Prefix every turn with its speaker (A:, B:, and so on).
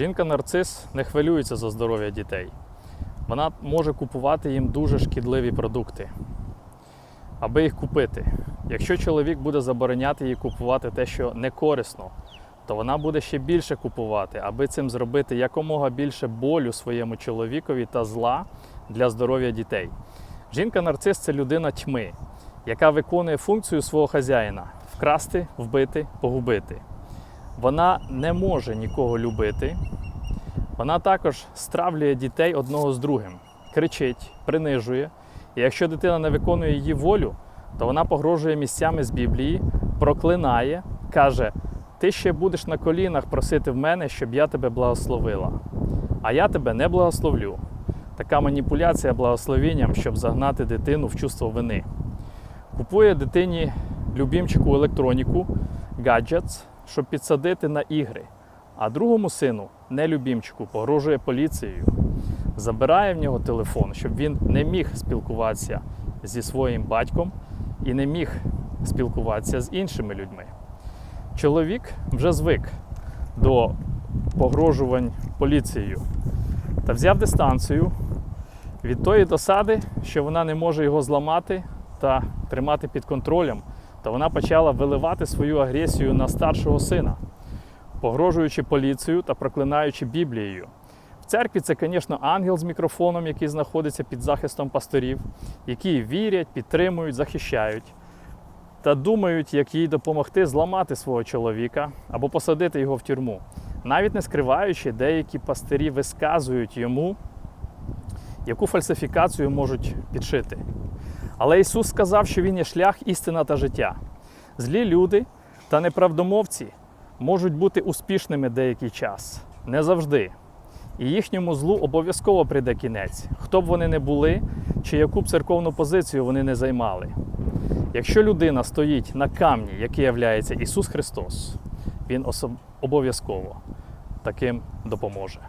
A: Жінка-нарцис не хвилюється за здоров'я дітей. Вона може купувати їм дуже шкідливі продукти, аби їх купити. Якщо чоловік буде забороняти їй купувати те, що не корисно, то вона буде ще більше купувати, аби цим зробити якомога більше болю своєму чоловікові та зла для здоров'я дітей. Жінка-нарцис це людина тьми, яка виконує функцію свого хазяїна вкрасти, вбити, погубити. Вона не може нікого любити. Вона також стравлює дітей одного з другим, кричить, принижує. І якщо дитина не виконує її волю, то вона погрожує місцями з Біблії, проклинає, каже: Ти ще будеш на колінах просити в мене, щоб я тебе благословила. А я тебе не благословлю. Така маніпуляція благословенням, щоб загнати дитину в чувство вини. Купує дитині любімчику електроніку, гаджетс, щоб підсадити на ігри. А другому сину, не любімчику, погрожує поліцією, забирає в нього телефон, щоб він не міг спілкуватися зі своїм батьком і не міг спілкуватися з іншими людьми. Чоловік вже звик до погрожувань поліцією та взяв дистанцію від тої досади, що вона не може його зламати та тримати під контролем, то вона почала виливати свою агресію на старшого сина, погрожуючи поліцію та проклинаючи Біблією. В церкві це, звісно, ангел з мікрофоном, який знаходиться під захистом пасторів, які вірять, підтримують, захищають та думають, як їй допомогти зламати свого чоловіка або посадити його в тюрму. Навіть не скриваючи, деякі пастирі висказують йому, яку фальсифікацію можуть підшити. Але Ісус сказав, що Він є шлях, істина та життя. Злі люди та неправдомовці можуть бути успішними деякий час, не завжди. І їхньому злу обов'язково прийде кінець, хто б вони не були, чи яку б церковну позицію вони не займали. Якщо людина стоїть на камні, який являється Ісус Христос, Він обов'язково таким допоможе.